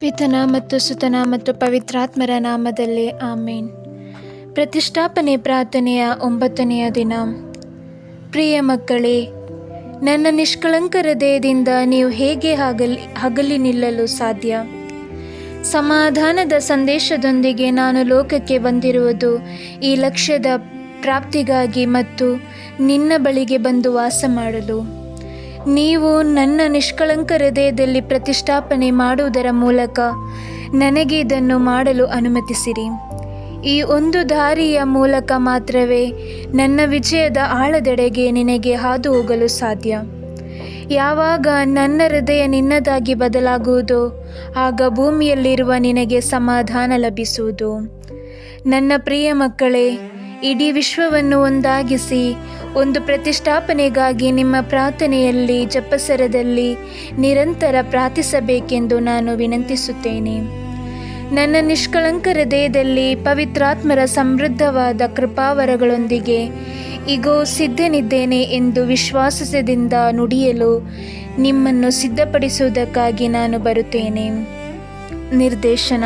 ಪಿತನ ಮತ್ತು ಸುತನ ಮತ್ತು ಪವಿತ್ರಾತ್ಮರ ನಾಮದಲ್ಲಿ ಆಮೇನ್. ಪ್ರತಿಷ್ಠಾಪನೆ ಪ್ರಾರ್ಥನೆಯ ಒಂಬತ್ತನೆಯ ದಿನ. ಪ್ರಿಯ ಮಕ್ಕಳೇ, ನನ್ನ ನಿಷ್ಕಳಂಕ ಹೃದಯದಿಂದ ನೀವು ಹೇಗೆ ಹಗಲಿ ಹಗಲಿ ನಿಲ್ಲಲು ಸಾಧ್ಯ? ಸಮಾಧಾನದ ಸಂದೇಶದೊಂದಿಗೆ ನಾನು ಲೋಕಕ್ಕೆ ಬಂದಿರುವುದು ಈ ಲಕ್ಷ್ಯದ ಪ್ರಾಪ್ತಿಗಾಗಿ ಮತ್ತು ನಿನ್ನ ಬಳಿಗೆ ಬಂದು ವಾಸ ಮಾಡಲು. ನೀವು ನನ್ನ ನಿಷ್ಕಳಂಕ ಹೃದಯದಲ್ಲಿ ಪ್ರತಿಷ್ಠಾಪನೆ ಮಾಡುವುದರ ಮೂಲಕ ನನಗೆ ಇದನ್ನು ಮಾಡಲು ಅನುಮತಿಸಿರಿ. ಈ ಒಂದು ದಾರಿಯ ಮೂಲಕ ಮಾತ್ರವೇ ನನ್ನ ವಿಜಯದ ಆಳದೆಡೆಗೆ ನಿನಗೆ ಹಾದು ಹೋಗಲು ಸಾಧ್ಯ. ಯಾವಾಗ ನನ್ನ ಹೃದಯ ನಿನ್ನದಾಗಿ ಬದಲಾಗುವುದೋ, ಆಗ ಭೂಮಿಯಲ್ಲಿರುವ ನಿನಗೆ ಸಮಾಧಾನ ಲಭಿಸುವುದು. ನನ್ನ ಪ್ರಿಯ ಮಕ್ಕಳೇ ಇಡೀ ವಿಶ್ವವನ್ನು ಒಂದಾಗಿಸಿ, ಒಂದು ಪ್ರತಿಷ್ಠಾಪನೆಗಾಗಿ ನಿಮ್ಮ ಪ್ರಾರ್ಥನೆಯಲ್ಲಿ, ಜಪಸರದಲ್ಲಿ ನಿರಂತರ ಪ್ರಾರ್ಥಿಸಬೇಕೆಂದು ನಾನು ವಿನಂತಿಸುತ್ತೇನೆ. ನನ್ನ ನಿಷ್ಕಳಂಕ ಹೃದಯದಲ್ಲಿ ಪವಿತ್ರಾತ್ಮರ ಸಮೃದ್ಧವಾದ ಕೃಪಾವರಗಳೊಂದಿಗೆ ಇಗೋ ಸಿದ್ಧನಿದ್ದೇನೆ ಎಂದು ವಿಶ್ವಾಸದಿಂದ ನುಡಿಯಲು ನಿಮ್ಮನ್ನು ಸಿದ್ಧಪಡಿಸುವುದಕ್ಕಾಗಿ ನಾನು ಬರುತ್ತೇನೆ. ನಿರ್ದೇಶನ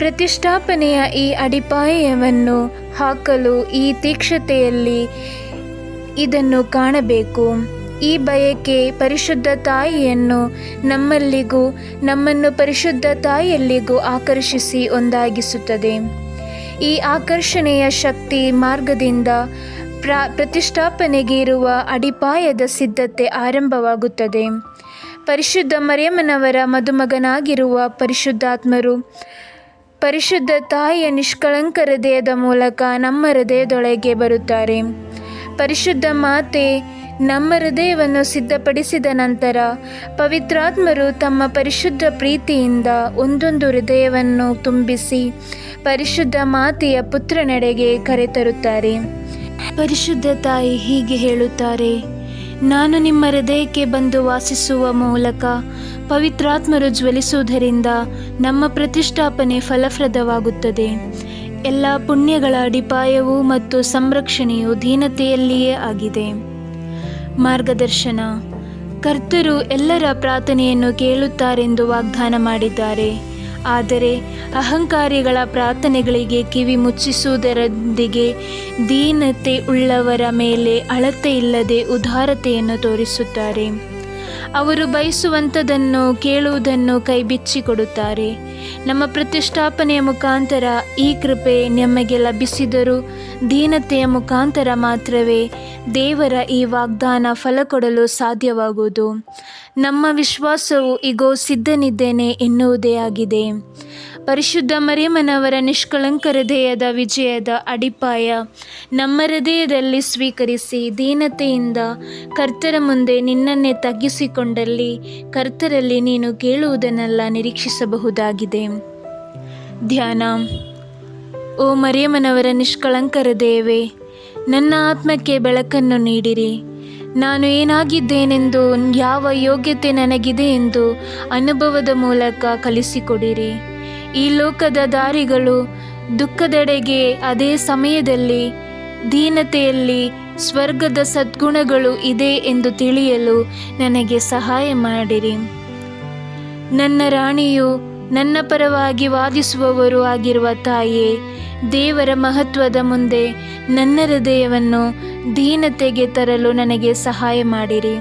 ಪ್ರತಿಷ್ಠಾಪನೆಯ ಈ ಅಡಿಪಾಯವನ್ನು ಹಾಕಲು ಈ ತೀಕ್ಷತೆಯಲ್ಲಿ ಇದನ್ನು ಕಾಣಬೇಕು. ಈ ಬಯಕೆ ಪರಿಶುದ್ಧ ತಾಯಿಯನ್ನು ನಮ್ಮಲ್ಲಿಗೂ, ನಮ್ಮನ್ನು ಪರಿಶುದ್ಧ ತಾಯಿಯಲ್ಲಿಗೂ ಆಕರ್ಷಿಸಿ ಒಂದಾಗಿಸುತ್ತದೆ. ಈ ಆಕರ್ಷಣೆಯ ಶಕ್ತಿ ಮಾರ್ಗದಿಂದ ಪ್ರ, ಪ್ರತಿಷ್ಠಾಪನೆಗೆ ಇರುವ ಅಡಿಪಾಯದ ಸಿದ್ಧತೆ ಆರಂಭವಾಗುತ್ತದೆ. ಪರಿಶುದ್ಧ ಮರಿಯಮ್ಮನವರ ಮದುಮಗನಾಗಿರುವ ಪರಿಶುದ್ಧಾತ್ಮರು ಪರಿಶುದ್ಧ ತಾಯಿಯ ನಿಷ್ಕಳಂಕ ಹೃದಯದ ಮೂಲಕ ನಮ್ಮ ಹೃದಯದೊಳಗೆ ಬರುತ್ತಾರೆ. ಪರಿಶುದ್ಧ ಮಾತೆ ನಮ್ಮ ಹೃದಯವನ್ನು ಸಿದ್ಧಪಡಿಸಿದ ನಂತರ ಪವಿತ್ರಾತ್ಮರು ತಮ್ಮ ಪರಿಶುದ್ಧ ಪ್ರೀತಿಯಿಂದ ಒಂದೊಂದು ಹೃದಯವನ್ನು ತುಂಬಿಸಿ ಪರಿಶುದ್ಧ ಮಾತೆಯ ಪುತ್ರನೆಡೆಗೆ ಕರೆತರುತ್ತಾರೆ. ಪರಿಶುದ್ಧ ತಾಯಿ ಹೀಗೆ ಹೇಳುತ್ತಾರೆ ನಾನು ನಿಮ್ಮ ಹೃದಯಕ್ಕೆ ಬಂದು ವಾಸಿಸುವ ಮೂಲಕ ಪವಿತ್ರಾತ್ಮರು ಜ್ವಲಿಸುವುದರಿಂದ ನಮ್ಮ ಪ್ರತಿಷ್ಠಾಪನೆ ಫಲಪ್ರದವಾಗುತ್ತದೆ. ಎಲ್ಲ ಪುಣ್ಯಗಳ ಅಡಿಪಾಯವು ಮತ್ತು ಸಂರಕ್ಷಣೆಯು ದೀನತೆಯಲ್ಲಿಯೇ ಆಗಿದೆ. ಮಾರ್ಗದರ್ಶನ. ಕರ್ತರು ಎಲ್ಲರ ಪ್ರಾರ್ಥನೆಯನ್ನು ಕೇಳುತ್ತಾರೆಂದು ವಾಗ್ದಾನ ಮಾಡಿದ್ದಾರೆ. ಆದರೆ ಅಹಂಕಾರಿಗಳ ಪ್ರಾರ್ಥನೆಗಳಿಗೆ ಕಿವಿ ಮುಚ್ಚಿಸುವುದರೊಂದಿಗೆ ದೀನತೆ ಉಳ್ಳವರ ಮೇಲೆ ಅಳತೆ ಇಲ್ಲದೆ ಉದಾರತೆಯನ್ನು ತೋರಿಸುತ್ತಾರೆ. ಅವರು ಬಯಸುವಂಥದನ್ನು ಕೇಳುವುದನ್ನು ಕೈಬಿಚ್ಚಿಕೊಡುತ್ತಾರೆ. ನಮ್ಮ ಪ್ರತಿಷ್ಠಾಪನೆಯ ಮುಖಾಂತರ ಈ ಕೃಪೆ ನಮಗೆ ಲಭಿಸಿದರೂ ದೀನತೆಯ ಮುಖಾಂತರ ಮಾತ್ರವೇ ದೇವರ ಈ ವಾಗ್ದಾನ ಫಲ ಕೊಡಲು ಸಾಧ್ಯವಾಗುವುದು. ನಮ್ಮ ವಿಶ್ವಾಸವು ಇಗೋ ಸಿದ್ಧನಿದ್ದೇನೆ ಎನ್ನುವುದೇ ಆಗಿದೆ. ಪರಿಶುದ್ಧ ಮರಿಯಮ್ಮನವರ ನಿಷ್ಕಳಂಕ ಹೃದಯದ ವಿಜಯದ ಅಡಿಪಾಯ. ನಮ್ಮ ಹೃದಯದಲ್ಲಿ ಸ್ವೀಕರಿಸಿ ದೀನತೆಯಿಂದ ಕರ್ತರ ಮುಂದೆ ನಿನ್ನನ್ನೇ ತಗ್ಗಿಸಿಕೊಂಡಲ್ಲಿ ಕರ್ತರಲ್ಲಿ ನೀನು ಕೇಳುವುದನ್ನೆಲ್ಲ ನಿರೀಕ್ಷಿಸಬಹುದಾಗಿದೆ. ಧ್ಯಾನ. ಓ ಮರಿಯಮ್ಮನವರ ನಿಷ್ಕಳಂಕ ಹೃದಯವೇ ನನ್ನ ಆತ್ಮಕ್ಕೆ ಬೆಳಕನ್ನು ನೀಡಿರಿ. ನಾನು ಏನಾಗಿದ್ದೇನೆಂದು, ಯಾವ ಯೋಗ್ಯತೆ ನನಗಿದೆ ಎಂದು ಅನುಭವದ ಮೂಲಕ ಕಲಿಸಿಕೊಡಿರಿ. ಈ ಲೋಕದ ದಾರಿಗಳು ದುಃಖದೆಡೆಗೆ ಅದೇ ಸಮಯದಲ್ಲಿ, ದೀನತೆಯಲ್ಲಿ ಸ್ವರ್ಗದ ಸದ್ಗುಣಗಳು ಇದೆ ಎಂದು ತಿಳಿಯಲು ನನಗೆ ಸಹಾಯ ಮಾಡಿರಿ. ನನ್ನ ರಾಣಿಯು ನನ್ನ ಪರವಾಗಿ ವಾದಿಸುವವರು ಆಗಿರುವ ತಾಯಿಯೇ ದೇವರ ಮಹತ್ವದ ಮುಂದೆ ನನ್ನ ಹೃದಯವನ್ನು ದೀನತೆಗೆ ತರಲು ನನಗೆ ಸಹಾಯ ಮಾಡಿರಿ.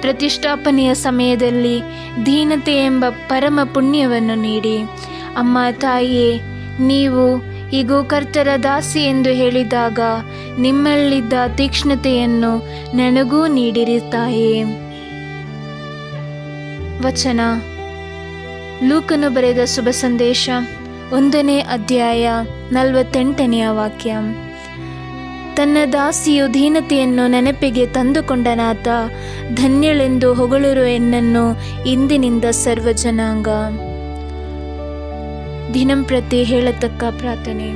ಪ್ರತಿಷ್ಠಾಪನೆಯ ಸಮಯದಲ್ಲಿ ದೀನತೆ ಎಂಬ ಪರಮ ಪುಣ್ಯವನ್ನು ನೀಡಿ. ಅಮ್ಮ ತಾಯಿಯೇ, ನೀವು ಈಗೂ ಕರ್ತರ ದಾಸಿ ಎಂದು ಹೇಳಿದಾಗ ನಿಮ್ಮಲ್ಲಿದ್ದ ತೀಕ್ಷ್ಣತೆಯನ್ನು ನನಗೂ ನೀಡಿರಿ ತಾಯೇ ವಚನ. ಲೂಕನು ಬರೆದ ಶುಭ ಸಂದೇಶ, ಒಂದನೇ ಅಧ್ಯಾಯ ನಲವತ್ತೆಂಟನೆಯ ವಾಕ್ಯ. ತನ್ನ ದಾಸಿಯು ಧೀನತೆಯನ್ನು ನೆನಪಿಗೆ ತಂದುಕೊಂಡನಾತ ಧನ್ಯಳೆಂದು ಹೊಗಳಿರು ಎನ್ನನ್ನು ಇಂದಿನಿಂದ ಸರ್ವ ಜನಾಂಗ ದಿನಂಪ್ರತಿ ಹೇಳತಕ್ಕ ಪ್ರಾರ್ಥನೆ